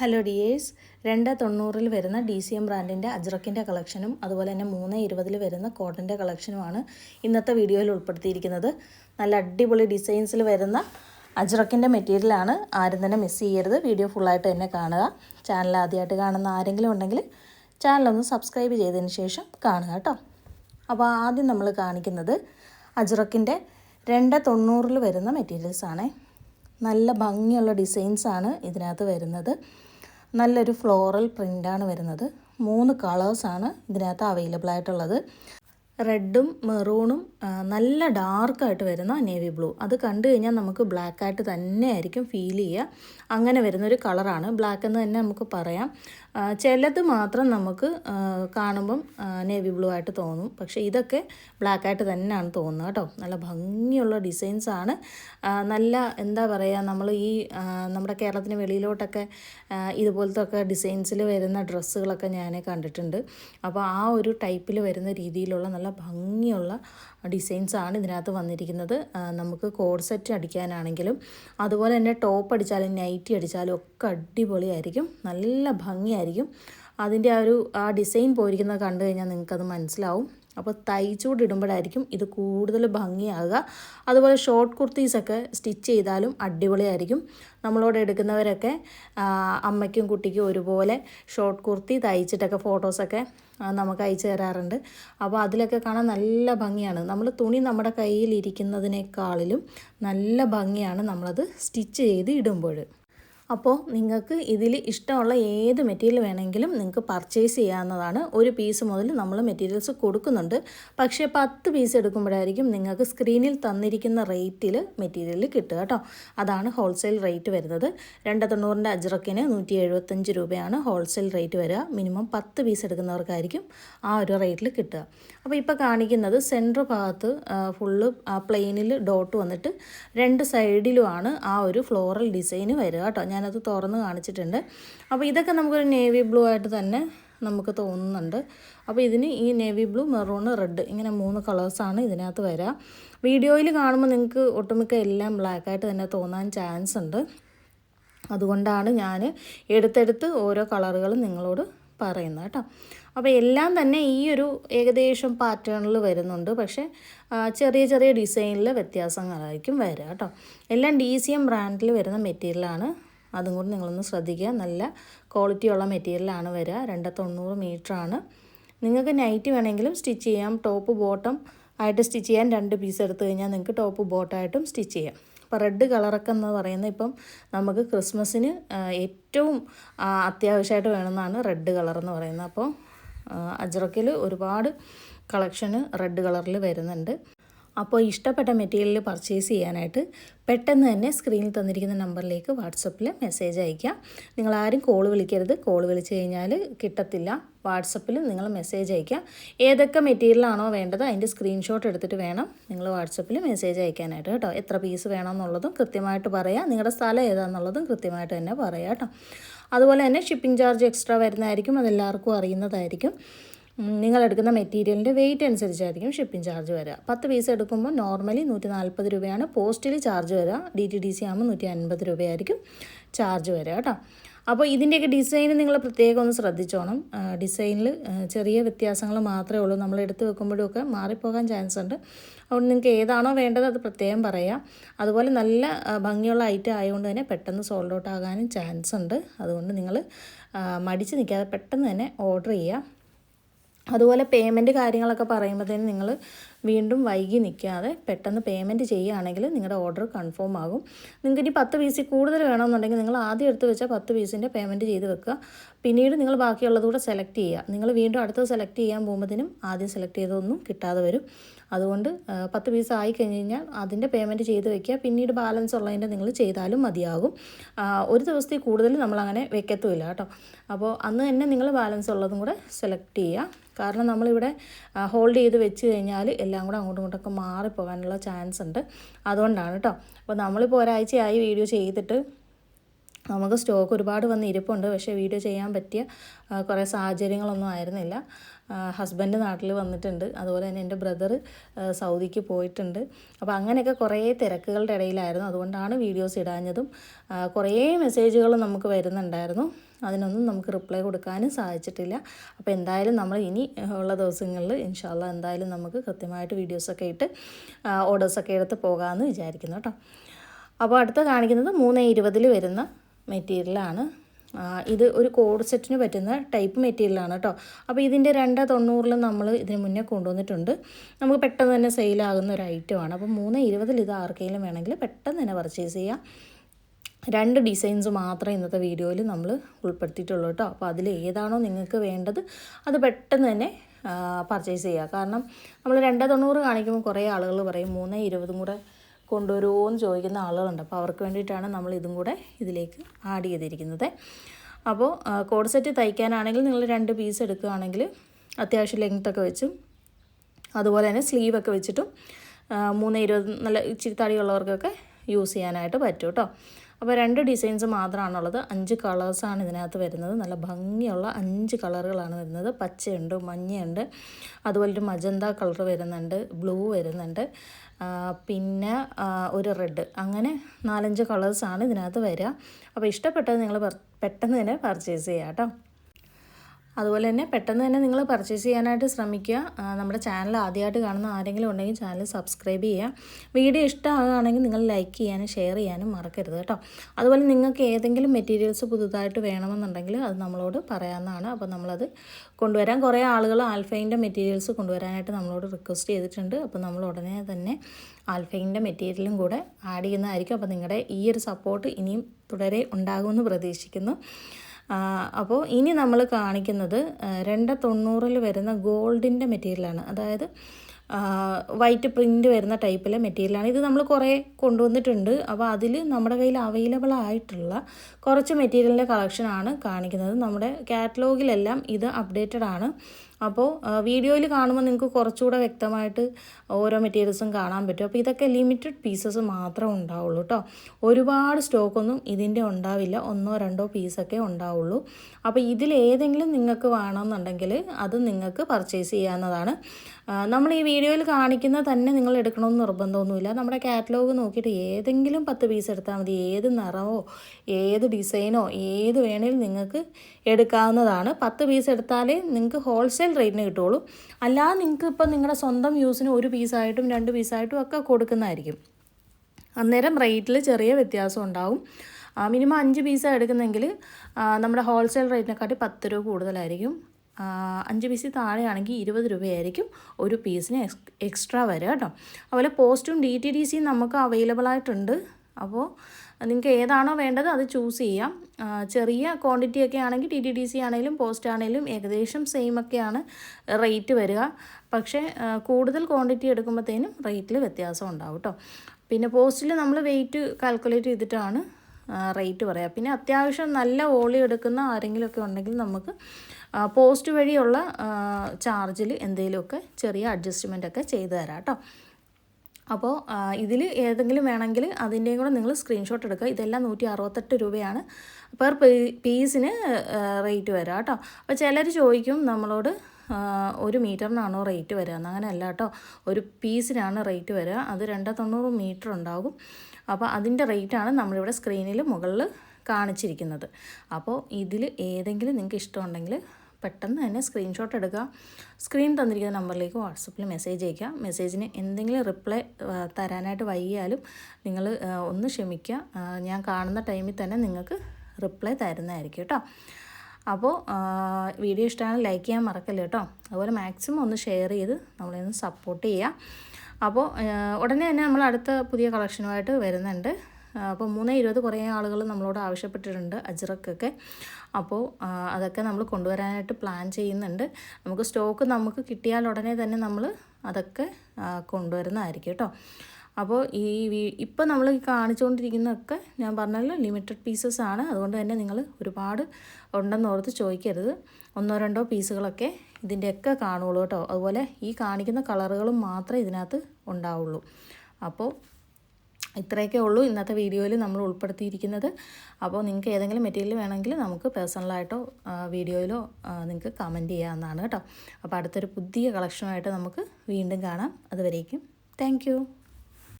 Hello dears. രണ്ട് തൊണ്ണൂറിൽ വരുന്ന ഡി സി എം ബ്രാൻഡിന്റെ അജ്രക്കിന്റെ കളക്ഷനും അതുപോലെ തന്നെ മൂന്ന് ഇരുപതിൽ വരുന്ന കോട്ടന്റെ കളക്ഷനുമാണ് ഇന്നത്തെ വീഡിയോയിൽ ഉൾപ്പെടുത്തിയിരിക്കുന്നത്. നല്ല അടിപൊളി ഡിസൈൻസിൽ വരുന്ന അജ്രക്കിന്റെ മെറ്റീരിയലാണ്. ആരും തന്നെ മിസ് ചെയ്യരുത്. വീഡിയോ ഫുള്ളായിട്ട് തന്നെ കാണുക. ചാനൽ ആദ്യമായിട്ട് കാണുന്ന ആരെങ്കിലും ഉണ്ടെങ്കിൽ ചാനലൊന്ന് സബ്സ്ക്രൈബ് ചെയ്തതിന് ശേഷം കാണുക കേട്ടോ. അപ്പോൾ ആദ്യം നമ്മൾ കാണിക്കുന്നത് അജ്രക്കിന്റെ രണ്ട് തൊണ്ണൂറിൽ വരുന്ന മെറ്റീരിയൽസാണ്. നല്ല ഭംഗിയുള്ള ഡിസൈൻസാണ് ഇതിനകത്ത് വരുന്നത്. നല്ലൊരു ഫ്ലോറൽ പ്രിന്റാണ് വരുന്നത്. മൂന്ന് കളേഴ്സാണ് ഇതിനകത്ത് അവൈലബിൾ ആയിട്ടുള്ളത്. റെഡും മെറൂണും നല്ല ഡാർക്കായിട്ട് വരുന്ന നേവി ബ്ലൂ. അത് കണ്ടു കഴിഞ്ഞാൽ നമുക്ക് ബ്ലാക്ക് ആയിട്ട് തന്നെ ആയിരിക്കും ഫീൽ ചെയ്യുക. അങ്ങനെ വരുന്നൊരു കളറാണ്. ബ്ലാക്ക് എന്ന് തന്നെ നമുക്ക് പറയാം. ചിലത് മാത്രം നമുക്ക് കാണുമ്പം നേവി ബ്ലൂ ആയിട്ട് തോന്നും. പക്ഷേ ഇതൊക്കെ ബ്ലാക്ക് ആയിട്ട് തന്നെയാണ് തോന്നുന്നത് കേട്ടോ. നല്ല ഭംഗിയുള്ള ഡിസൈൻസ് ആണ്. നല്ല എന്താ പറയുക നമ്മൾ ഈ നമ്മുടെ കേരളത്തിന് വെളിയിലോട്ടൊക്കെ ഇതുപോലത്തെ ഒക്കെ ഡിസൈൻസിൽ വരുന്ന ഡ്രസ്സുകളൊക്കെ ഞാൻ കണ്ടിട്ടുണ്ട്. അപ്പോൾ ആ ഒരു ടൈപ്പിൽ വരുന്ന രീതിയിലുള്ള നല്ല ഭംഗിയുള്ള ഡിസൈൻസാണ് ഇതിനകത്ത് വന്നിരിക്കുന്നത്. നമുക്ക് കോഡ് സെറ്റ് അടിക്കാനാണെങ്കിലും അതുപോലെ തന്നെ ടോപ്പ് അടിച്ചാലും നൈറ്റി അടിച്ചാലും ഒക്കെ അടിപൊളിയായിരിക്കും. നല്ല ഭംഗിയായിരിക്കും. അതിന്റെ ആ ഒരു ആ ഡിസൈൻ പോയിരിക്കുന്നത് കണ്ടു കഴിഞ്ഞാൽ നിങ്ങൾക്കത് മനസ്സിലാവും. അപ്പോൾ തയ്ച്ചുകൊണ്ട് ഇടുമ്പോഴായിരിക്കും ഇത് കൂടുതൽ ഭംഗിയാകുക. അതുപോലെ ഷോർട്ട് കുർത്തീസൊക്കെ സ്റ്റിച്ച് ചെയ്താലും അടിപൊളിയായിരിക്കും. നമ്മളോട് എടുക്കുന്നവരൊക്കെ അമ്മയ്ക്കും കുട്ടിക്കും ഒരുപോലെ ഷോർട്ട് കുർത്തി തയ്ച്ചിട്ടൊക്കെ ഫോട്ടോസൊക്കെ നമുക്ക് അയച്ചു തരാറുണ്ട്. അപ്പോൾ അതിലൊക്കെ കാണാൻ നല്ല ഭംഗിയാണ്. നമ്മൾ തുണി നമ്മുടെ കയ്യിൽ ഇരിക്കുന്നതിനേക്കാളിലും നല്ല ഭംഗിയാണ് നമ്മളത് സ്റ്റിച്ച് ചെയ്ത് ഇടുമ്പോൾ. അപ്പോൾ നിങ്ങൾക്ക് ഇതിൽ ഇഷ്ടമുള്ള ഏത് മെറ്റീരിയൽ വേണമെങ്കിലും നിങ്ങൾക്ക് പർച്ചേസ് ചെയ്യാവുന്നതാണ്. ഒരു പീസ് മുതൽ നമ്മൾ മെറ്റീരിയൽസ് കൊടുക്കുന്നുണ്ട്. പക്ഷേ പത്ത് പീസ് എടുക്കുമ്പോഴായിരിക്കും നിങ്ങൾക്ക് സ്ക്രീനിൽ തന്നിരിക്കുന്ന റേറ്റിൽ മെറ്റീരിയൽ കിട്ടുക കേട്ടോ. അതാണ് ഹോൾസെയിൽ റേറ്റ് വരുന്നത്. രണ്ട് തൊണ്ണൂറിന്റെ അജ്രക്കിന് നൂറ്റി എഴുപത്തഞ്ച് രൂപയാണ് ഹോൾസെയിൽ റേറ്റ് വരിക. മിനിമം പത്ത് പീസ് എടുക്കുന്നവർക്കായിരിക്കും ആ ഒരു റേറ്റിൽ കിട്ടുക. അപ്പോൾ ഇപ്പോൾ കാണിക്കുന്നത് സെന്റർ ഭാഗത്ത് ഫുള്ള് പ്ലെയിനിൽ ഡോട്ട് വന്നിട്ട് രണ്ട് സൈഡിലുമാണ് ആ ഒരു ഫ്ലോറൽ ഡിസൈന് വരിക കേട്ടോ. ഞാനത് തുറന്ന് കാണിച്ചിട്ടുണ്ട്. അപ്പോൾ ഇതൊക്കെ നമുക്കൊരു നേവി ബ്ലൂ ആയിട്ട് തന്നെ നമുക്ക് തോന്നുന്നുണ്ട്. അപ്പോൾ ഇതിന് ഈ നേവി ബ്ലൂ മെറൂണ് റെഡ് ഇങ്ങനെ മൂന്ന് കളേഴ്സാണ് ഇതിനകത്ത് വരിക വീഡിയോയിൽ കാണുമ്പോൾ നിങ്ങൾക്ക് ഒട്ടുമിക്ക എല്ലാം ബ്ലാക്കായിട്ട് തന്നെ തോന്നാൻ ചാൻസ് ഉണ്ട്. അതുകൊണ്ടാണ് ഞാൻ എടുത്തെടുത്ത് ഓരോ കളറുകളും നിങ്ങളോട് പറയുന്നത് കേട്ടോ. അപ്പോൾ എല്ലാം തന്നെ ഈ ഒരു ഏകദേശം പാറ്റേണിൽ വരുന്നുണ്ട്. പക്ഷേ ചെറിയ ചെറിയ ഡിസൈനിൽ വ്യത്യാസങ്ങളായിരിക്കും വരിക കേട്ടോ. എല്ലാം ഡി സി എം ബ്രാൻഡിൽ വരുന്ന മെറ്റീരിയലാണ് അതും കൂടി നിങ്ങളൊന്ന് ശ്രദ്ധിക്കുക. നല്ല ക്വാളിറ്റിയുള്ള മെറ്റീരിയലാണ് വരിക. രണ്ട് തൊണ്ണൂറ് ആണ്. നിങ്ങൾക്ക് നൈറ്റ് വേണമെങ്കിലും സ്റ്റിച്ച് ചെയ്യാം. ടോപ്പ് ബോട്ടം ആയിട്ട് സ്റ്റിച്ച് ചെയ്യാൻ രണ്ട് പീസ് എടുത്തു കഴിഞ്ഞാൽ നിങ്ങൾക്ക് ടോപ്പ് ബോട്ടായിട്ടും സ്റ്റിച്ച് ചെയ്യാം. അപ്പോൾ റെഡ് കളറൊക്കെ എന്ന് പറയുന്നത് ഇപ്പം നമുക്ക് ക്രിസ്മസിന് ഏറ്റവും അത്യാവശ്യമായിട്ട് വേണമെന്നാണ് റെഡ് കളർ എന്ന് പറയുന്നത്. അപ്പോൾ അജ്രക്കിൽ ഒരുപാട് കളക്ഷന് റെഡ് കളറിൽ വരുന്നുണ്ട്. അപ്പോൾ ഇഷ്ടപ്പെട്ട മെറ്റീരിയൽ പർച്ചേസ് ചെയ്യാനായിട്ട് പെട്ടെന്ന് തന്നെ സ്ക്രീനിൽ തന്നിരിക്കുന്ന നമ്പറിലേക്ക് വാട്സപ്പിൽ മെസ്സേജ് അയയ്ക്കുക നിങ്ങൾ ആരും കോൾ വിളിക്കരുത്. കോൾ വിളിച്ചു കഴിഞ്ഞാൽ കിട്ടത്തില്ല. വാട്സപ്പിൽ നിങ്ങൾ മെസ്സേജ് അയയ്ക്കുക ഏതൊക്കെ മെറ്റീരിയലാണോ വേണ്ടത് അതിന്റെ സ്ക്രീൻഷോട്ട് എടുത്തിട്ട് വേണം നിങ്ങൾ വാട്സപ്പിൽ മെസ്സേജ് അയക്കാനായിട്ട് കേട്ടോ. എത്ര പീസ് വേണമെന്നുള്ളതും കൃത്യമായിട്ട് പറയുക നിങ്ങളുടെ സ്ഥലം ഏതാണെന്നുള്ളതും കൃത്യമായിട്ട് തന്നെ പറയുക കേട്ടോ. അതുപോലെ തന്നെ ഷിപ്പിംഗ് ചാർജ് എക്സ്ട്രാ വരുന്നതായിരിക്കും. അതെല്ലാവർക്കും അറിയുന്നതായിരിക്കും. നിങ്ങൾ എടുക്കുന്ന മെറ്റീരിയലിന്റെ വെയിറ്റ് അനുസരിച്ചായിരിക്കും ഷിപ്പിംഗ് ചാർജ് വരിക. പത്ത് പീസ് എടുക്കുമ്പോൾ നോർമലി നൂറ്റി നാൽപ്പത് രൂപയാണ്. പോസ്റ്റിൽ ചാർജ് വരിക. ഡി ടി ഡി സി ആകുമ്പോൾ നൂറ്റി അൻപത് രൂപയായിരിക്കും ചാർജ് വരിക കേട്ടോ. അപ്പോൾ ഇതിന്റെയൊക്കെ ഡിസൈൻ നിങ്ങൾ പ്രത്യേകം ഒന്ന് ശ്രദ്ധിച്ചോണം. ഡിസൈനിൽ ചെറിയ വ്യത്യാസങ്ങൾ മാത്രമേ ഉള്ളൂ. നമ്മൾ എടുത്ത് വെക്കുമ്പോഴൊക്കെ മാറിപ്പോകാൻ ചാൻസ് ഉണ്ട്. അതുകൊണ്ട് നിങ്ങൾക്ക് ഏതാണോ വേണ്ടത് അത് പ്രത്യേകം പറയാം. അതുപോലെ നല്ല ഭംഗിയുള്ള ഐറ്റം ആയതുകൊണ്ട് തന്നെ പെട്ടെന്ന് സോൾഡ് ഔട്ട് ആകാനും ചാൻസ് ഉണ്ട്. അതുകൊണ്ട് നിങ്ങൾ മടിച്ച് നിൽക്കാതെ പെട്ടെന്ന് തന്നെ ഓർഡർ ചെയ്യുക. അതുപോലെ പേയ്മെന്റ് കാര്യങ്ങളൊക്കെ പറയുമ്പോഴത്തേനും നിങ്ങൾ വീണ്ടും വൈകി നിൽക്കാതെ പെട്ടെന്ന് പേയ്മെന്റ് ചെയ്യുകയാണെങ്കിൽ നിങ്ങളുടെ ഓർഡർ കൺഫേം ആകും. നിങ്ങൾക്ക് ഇനി പത്ത് പീസിൽ കൂടുതൽ വേണമെന്നുണ്ടെങ്കിൽ നിങ്ങൾ ആദ്യം എടുത്ത് വെച്ചാൽ പത്ത് പീസിന്റെ പേയ്മെന്റ് ചെയ്ത് വെക്കുക. പിന്നീട് നിങ്ങൾ ബാക്കിയുള്ളത് കൂടെ സെലക്ട് ചെയ്യുക. നിങ്ങൾ വീണ്ടും അടുത്തത് സെലക്ട് ചെയ്യാൻ പോകുമ്പോഴത്തേനും ആദ്യം സെലക്ട് ചെയ്തതൊന്നും കിട്ടാതെ വരും. അതുകൊണ്ട് പത്ത് പീസ് ആയി കഴിഞ്ഞ് കഴിഞ്ഞാൽ അതിന്റെ പേയ്മെന്റ് ചെയ്ത് വെക്കുക. പിന്നീട് ബാലൻസ് ഉള്ളതിന്റെ നിങ്ങൾ ചെയ്താലും മതിയാകും. ഒരു ദിവസത്തിൽ കൂടുതൽ നമ്മളങ്ങനെ വെക്കത്തുമില്ല കേട്ടോ. അപ്പോൾ അന്ന് തന്നെ നിങ്ങൾ ബാലൻസ് ഉള്ളതും കൂടെ സെലക്ട് ചെയ്യുക. കാരണം നമ്മളിവിടെ ഹോൾഡ് ചെയ്ത് വെച്ച് കഴിഞ്ഞാൽ എല്ലാം കൂടെ അങ്ങോട്ടും ഇങ്ങോട്ടൊക്കെ മാറിപ്പോകാനുള്ള ചാൻസ് ഉണ്ട് അതുകൊണ്ടാണ് കേട്ടോ. അപ്പോൾ നമ്മളിപ്പോൾ ഒരാഴ്ചയായി വീഡിയോ ചെയ്തിട്ട് നമുക്ക് സ്റ്റോക്ക് ഒരുപാട് വന്ന് ഇരിപ്പുണ്ട്. പക്ഷേ വീഡിയോ ചെയ്യാൻ പറ്റിയ കുറേ സാഹചര്യങ്ങളൊന്നും ആയിരുന്നില്ല. ഹസ്ബൻഡ് നാട്ടിൽ വന്നിട്ടുണ്ട്. അതുപോലെ തന്നെ എന്റെ ബ്രദർ സൗദിക്ക് പോയിട്ടുണ്ട്. അപ്പോൾ അങ്ങനെയൊക്കെ കുറേ തിരക്കുകളുടെ ഇടയിലായിരുന്നു. അതുകൊണ്ടാണ് വീഡിയോസ് ഇടാഞ്ഞതും കുറേ മെസ്സേജുകൾ നമുക്ക് വരുന്നുണ്ടായിരുന്നു. അതിനൊന്നും നമുക്ക് റിപ്ലൈ കൊടുക്കാനും സാധിച്ചിട്ടില്ല. അപ്പോൾ എന്തായാലും നമ്മൾ ഇനി ഉള്ള ദിവസങ്ങളിൽ ഇൻഷാല്ല എന്തായാലും നമുക്ക് കൃത്യമായിട്ട് വീഡിയോസൊക്കെ ഇട്ട് ഓർഡേഴ്സൊക്കെ എടുത്ത് പോകാമെന്ന് വിചാരിക്കുന്നു കേട്ടോ. അപ്പോൾ അടുത്ത കാണിക്കുന്നത് മൂന്ന് ഇരുപതിൽ വരുന്ന മെറ്റീരിയലാണ്. ഇത് ഒരു കോഡ് സെറ്റിന് പറ്റുന്ന ടൈപ്പ് മെറ്റീരിയലാണ് കേട്ടോ അപ്പോൾ ഇതിന്റെ രണ്ട് തൊണ്ണൂറിൽ നമ്മൾ ഇതിന് മുന്നേ കൊണ്ടുവന്നിട്ടുണ്ട്. നമുക്ക് പെട്ടെന്ന് തന്നെ സെയിലാകുന്ന ഒരു ഐറ്റമാണ് അപ്പോൾ മൂന്ന് ഇരുപതിൽ ഇത് ആർക്കെങ്കിലും വേണമെങ്കിൽ പെട്ടെന്ന് തന്നെ പർച്ചേസ് ചെയ്യാം. രണ്ട് ഡിസൈൻസ് മാത്രമേ ഇന്നത്തെ വീഡിയോയിൽ നമ്മൾ ഉൾപ്പെടുത്തിയിട്ടുള്ളൂ കേട്ടോ അപ്പോൾ അതിൽ ഏതാണോ നിങ്ങൾക്ക് വേണ്ടത് അത് പെട്ടെന്ന് തന്നെ പർച്ചേസ് ചെയ്യുക കാരണം നമ്മൾ രണ്ട് തൊണ്ണൂറ് കാണിക്കുമ്പോൾ കുറേ ആളുകൾ പറയും മൂന്ന് ഇരുപതും കൂടെ കൊണ്ടുവരുമോ എന്ന് ചോദിക്കുന്ന ആളുകളുണ്ട്. അപ്പോൾ അവർക്ക് വേണ്ടിയിട്ടാണ് നമ്മൾ ഇതും കൂടെ ഇതിലേക്ക് ആഡ് ചെയ്തിരിക്കുന്നത്. അപ്പോൾ കോഡ് സെറ്റ് തയ്ക്കാനാണെങ്കിൽ നിങ്ങൾ രണ്ട് പീസ് എടുക്കുകയാണെങ്കിൽ അത്യാവശ്യം ലെങ്ത്തൊക്കെ വെച്ചും അതുപോലെ തന്നെ സ്ലീവൊക്കെ വെച്ചിട്ടും മൂന്ന് ഇരുപത് നല്ല ഇച്ചിരി തടിയുള്ളവർക്കൊക്കെ യൂസ് ചെയ്യാനായിട്ട് പറ്റും കേട്ടോ. അപ്പോൾ രണ്ട് ഡിസൈൻസ് മാത്രമാണുള്ളത്. അഞ്ച് കളേഴ്സാണ് ഇതിനകത്ത് വരുന്നത്. നല്ല ഭംഗിയുള്ള അഞ്ച് കളറുകളാണ് വരുന്നത്. പച്ചയുണ്ട് മഞ്ഞയുണ്ട് അതുപോലെ ഒരു മജന്ത കളർ വരുന്നുണ്ട് ബ്ലൂ വരുന്നുണ്ട്. പിന്നെ ഒരു റെഡ്. അങ്ങനെ നാലഞ്ച് കളേഴ്സാണ് ഇതിനകത്ത് വരിക. അപ്പോൾ ഇഷ്ടപ്പെട്ടത് നിങ്ങൾ പെട്ടെന്ന് തന്നെ പർച്ചേസ് ചെയ്യാം കേട്ടോ. അതുപോലെ തന്നെ പെട്ടെന്ന് തന്നെ നിങ്ങൾ പർച്ചേസ് ചെയ്യാനായിട്ട് ശ്രമിക്കുക. നമ്മുടെ ചാനൽ ആദ്യമായിട്ട് കാണുന്ന ആരെങ്കിലും ഉണ്ടെങ്കിൽ ചാനൽ സബ്സ്ക്രൈബ് ചെയ്യുക. വീഡിയോ ഇഷ്ടമാകുകയാണെങ്കിൽ നിങ്ങൾ ലൈക്ക് ചെയ്യാനും ഷെയർ ചെയ്യാനും മറക്കരുത് കേട്ടോ. അതുപോലെ നിങ്ങൾക്ക് ഏതെങ്കിലും മെറ്റീരിയൽസ് പുതുതായിട്ട് വേണമെന്നുണ്ടെങ്കിൽ അത് നമ്മളോട് പറയാവുന്നതാണ്. അപ്പോൾ നമ്മളത് കൊണ്ടുവരാൻ കുറേ ആളുകൾ ആൽഫൈന്റെ മെറ്റീരിയൽസ് കൊണ്ടുവരാനായിട്ട് നമ്മളോട് റിക്വസ്റ്റ് ചെയ്തിട്ടുണ്ട്. അപ്പോൾ നമ്മൾ ഉടനെ തന്നെ ആൽഫൈന്റെ മെറ്റീരിയലും കൂടെ ആഡ് ചെയ്യുന്നതായിരിക്കും. അപ്പോൾ നിങ്ങളുടെ ഈ ഒരു സപ്പോർട്ട് ഇനിയും തുടരെ ഉണ്ടാകുമെന്ന് പ്രതീക്ഷിക്കുന്നു. അപ്പോൾ ഇനി നമ്മൾ കാണിക്കുന്നത് രണ്ട് തൊണ്ണൂറിൽ വരുന്ന ഗോൾഡിന്റെ മെറ്റീരിയലാണ്. അതായത് വൈറ്റ് പ്രിന്റ് വരുന്ന ടൈപ്പിലെ മെറ്റീരിയലാണ്. ഇത് നമ്മൾ കുറേ കൊണ്ടുവന്നിട്ടുണ്ട്. അപ്പോൾ അതിൽ നമ്മുടെ കയ്യിൽ അവൈലബിൾ ആയിട്ടുള്ള കുറച്ച് മെറ്റീരിയലിന്റെ കളക്ഷനാണ് കാണിക്കുന്നത്. നമ്മുടെ കാറ്റലോഗിലെല്ലാം ഇത് അപ്ഡേറ്റഡ് ആണ്. അപ്പോൾ വീഡിയോയിൽ കാണുമ്പോൾ നിങ്ങൾക്ക് കുറച്ചുകൂടെ വ്യക്തമായിട്ട് ഓരോ മെറ്റീരിയൽസും കാണാൻ പറ്റും. അപ്പോൾ ഇതൊക്കെ ലിമിറ്റഡ് പീസസ് മാത്രമേ ഉണ്ടാവുള്ളൂ കേട്ടോ. ഒരുപാട് സ്റ്റോക്കൊന്നും ഇതിന്റെ ഉണ്ടാവില്ല. ഒന്നോ രണ്ടോ പീസൊക്കെ ഉണ്ടാവുള്ളൂ. അപ്പോൾ ഇതിലേതെങ്കിലും നിങ്ങൾക്ക് വേണമെന്നുണ്ടെങ്കിൽ അത് നിങ്ങൾക്ക് പർച്ചേസ് ചെയ്യാവുന്നതാണ്. നമ്മൾ ഈ വീഡിയോയിൽ കാണിക്കുന്ന തന്നെ നിങ്ങൾ എടുക്കണമെന്ന് നിർബന്ധമൊന്നുമില്ല. നമ്മുടെ കാറ്റലോഗ് നോക്കിയിട്ട് ഏതെങ്കിലും പത്ത് പീസ് എടുത്താൽ മതി. ഏത് നിറമോ ഏത് ഡിസൈനോ ഏത് വേണേലും നിങ്ങൾക്ക് എടുക്കാവുന്നതാണ്. പത്ത് പീസ് എടുത്താലേ നിങ്ങൾക്ക് ഹോൾസെയിൽ റേറ്റിന് കിട്ടുള്ളൂ അല്ലാതെ നിങ്ങൾക്ക് ഇപ്പം നിങ്ങളുടെ സ്വന്തം യൂസിന് ഒരു പീസായിട്ടും രണ്ട് പീസായിട്ടും ഒക്കെ കൊടുക്കുന്നതായിരിക്കും. അന്നേരം റേറ്റിൽ ചെറിയ വ്യത്യാസം ഉണ്ടാവും. മിനിമം അഞ്ച് പീസാണ് എടുക്കുന്നെങ്കിൽ നമ്മുടെ ഹോൾസെയിൽ റേറ്റിനെക്കാട്ടി പത്ത് രൂപ കൂടുതലായിരിക്കും. അഞ്ച് പീസിൽ താഴെയാണെങ്കിൽ ഇരുപത് രൂപയായിരിക്കും ഒരു പീസിന് എക്സ്ട്രാ വരിക കേട്ടോ. അതുപോലെ പോസ്റ്റും ഡി ടി ഡി സിയും നമുക്ക് അവൈലബിൾ ആയിട്ടുണ്ട്. അപ്പോൾ നിങ്ങൾക്ക് ഏതാണോ വേണ്ടത് അത് ചൂസ് ചെയ്യാം. ചെറിയ ക്വാണ്ടിറ്റി ഒക്കെ ആണെങ്കിൽ ടി ടി ഡി സി ആണെങ്കിലും പോസ്റ്റ് ആണെങ്കിലും ഏകദേശം സെയിം ഒക്കെയാണ് റേറ്റ് വരിക. പക്ഷേ കൂടുതൽ ക്വാണ്ടിറ്റി എടുക്കുമ്പോഴത്തേനും റേറ്റിൽ വ്യത്യാസം ഉണ്ടാവും കേട്ടോ പിന്നെ പോസ്റ്റിൽ നമ്മൾ വെയിറ്റ് കാൽക്കുലേറ്റ് ചെയ്തിട്ടാണ് റേറ്റ് പറയാം പിന്നെ അത്യാവശ്യം നല്ല ഓളി എടുക്കുന്ന ആരെങ്കിലുമൊക്കെ ഉണ്ടെങ്കിൽ നമുക്ക് പോസ്റ്റ് വഴിയുള്ള ചാർജിൽ എന്തെങ്കിലുമൊക്കെ ചെറിയ അഡ്ജസ്റ്റ്മെന്റ് ഒക്കെ ചെയ്തു തരാം കേട്ടോ അപ്പോൾ ഇതിൽ ഏതെങ്കിലും വേണമെങ്കിൽ അതിന്റെയും കൂടെ നിങ്ങൾ സ്ക്രീൻഷോട്ട് എടുക്കുക. ഇതെല്ലാം നൂറ്റി അറുപത്തെട്ട് രൂപയാണ് പെർ പീസിന് റേറ്റ് വരാം കേട്ടോ. അപ്പോൾ ചിലർ ചോദിക്കും നമ്മളോട് ഒരു മീറ്ററിനാണോ റേറ്റ് വരിക എന്ന്. അങ്ങനെയല്ല കേട്ടോ. ഒരു പീസിനാണ് റേറ്റ് വരിക. അത് രണ്ട് തൊണ്ണൂറ് മീറ്റർ ഉണ്ടാകും. അപ്പോൾ അതിന്റെ റേറ്റാണ് നമ്മളിവിടെ സ്ക്രീനിൽ മുകളിൽ കാണിച്ചിരിക്കുന്നത്. അപ്പോൾ ഇതിൽ ഏതെങ്കിലും നിങ്ങൾക്ക് ഇഷ്ടമുണ്ടെങ്കിൽ പെട്ടെന്ന് തന്നെ സ്ക്രീൻഷോട്ട് എടുക്കുക സ്ക്രീൻ തന്നിരിക്കുന്ന നമ്പറിലേക്ക് വാട്സപ്പിൽ മെസ്സേജ് അയക്കുക മെസ്സേജിന് എന്തെങ്കിലും റിപ്ലൈ തരാനായിട്ട് വൈകിയാലും നിങ്ങൾ ഒന്ന് ക്ഷമിക്കുക. ഞാൻ കാണുന്ന ടൈമിൽ തന്നെ നിങ്ങൾക്ക് റിപ്ലൈ തരുന്നതായിരിക്കും കേട്ടോ. അപ്പോൾ വീഡിയോ ഇഷ്ടമാണ് ലൈക്ക് ചെയ്യാൻ മറക്കല്ല കേട്ടോ. അതുപോലെ മാക്സിമം ഒന്ന് ഷെയർ ചെയ്ത് നമ്മളെ ഒന്ന് സപ്പോർട്ട് ചെയ്യുക. അപ്പോൾ ഉടനെ തന്നെ നമ്മൾ അടുത്ത പുതിയ കളക്ഷനുമായിട്ട് വരുന്നുണ്ട്. അപ്പോൾ മൂന്ന് ഇരുപത് കുറേ ആളുകൾ നമ്മളോട് ആവശ്യപ്പെട്ടിട്ടുണ്ട് അജ്രക്കൊക്കെ അപ്പോൾ അതൊക്കെ നമ്മൾ കൊണ്ടുവരാനായിട്ട് പ്ലാൻ ചെയ്യുന്നുണ്ട്. നമുക്ക് സ്റ്റോക്ക് നമുക്ക് കിട്ടിയാൽ ഉടനെ തന്നെ നമ്മൾ അതൊക്കെ കൊണ്ടുവരുന്നതായിരിക്കും കേട്ടോ. അപ്പോൾ ഈ ഇപ്പോൾ നമ്മൾ കാണിച്ചുകൊണ്ടിരിക്കുന്നതൊക്കെ ഞാൻ പറഞ്ഞല്ലോ ലിമിറ്റഡ് പീസസ് ആണ്. അതുകൊണ്ട് തന്നെ നിങ്ങൾ ഒരുപാട് ഉണ്ടെന്ന് ഓർത്ത് ചോദിക്കരുത്. ഒന്നോ രണ്ടോ പീസുകളൊക്കെ ഇതിന്റെയൊക്കെ കാണുള്ളൂ കേട്ടോ. അതുപോലെ ഈ കാണിക്കുന്ന കളറുകളും മാത്രമേ ഇതിനകത്ത് ഉണ്ടാവുള്ളൂ. അപ്പോൾ ഇത്രയൊക്കെ ഉള്ളൂ ഇന്നത്തെ വീഡിയോയിൽ നമ്മൾ ഉൾപ്പെടുത്തിയിരിക്കുന്നത്. അപ്പോൾ നിങ്ങൾക്ക് ഏതെങ്കിലും മെറ്റീരിയൽ വേണമെങ്കിൽ നമുക്ക് പേഴ്സണലായിട്ടോ വീഡിയോയിലോ നിങ്ങൾക്ക് കമന്റ് ചെയ്യാവുന്നതാണ് കേട്ടോ. അപ്പോൾ അടുത്തൊരു പുതിയ കളക്ഷനുമായിട്ട് നമുക്ക് വീണ്ടും കാണാം. അതുവരേക്കും താങ്ക്